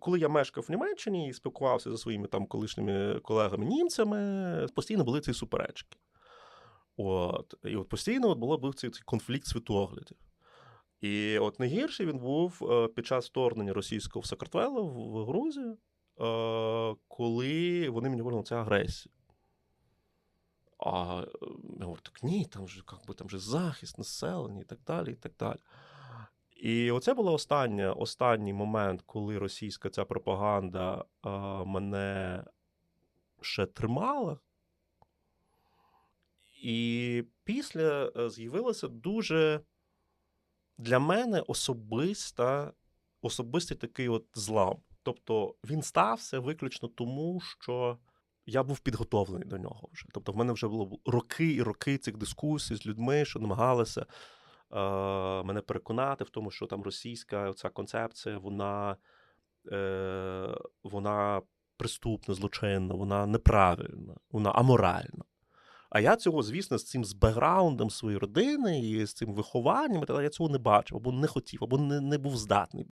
коли я мешкав в Німеччині і спілкувався зі своїми там колишніми колегами німцями, постійно були ці суперечки. От. І от постійно от було був цей, цей конфлікт світоглядів. І от найгірший він був е, під час вторгнення російського в Сакартвело, в, Грузію, е, коли вони мені говорили, це агресія. А я говорю, так ні, там же, как би, там же захист населення і так далі. і так далі. І оце був остання, останній момент, коли російська ця пропаганда е, мене ще тримала. І після е, з'явилося дуже для мене особиста, особистий такий от злам. Тобто він стався виключно тому, що я був підготовлений до нього вже. Тобто, в мене вже було роки і роки цих дискусій з людьми, що намагалися мене переконати в тому, що там російська ця концепція, вона, е, вона преступна, злочинна, вона неправильна, вона аморальна. А я цього, звісно, з цим з бекграундом своєї родини і з цим вихованням, я цього не бачив, або не хотів, або не, не був здатний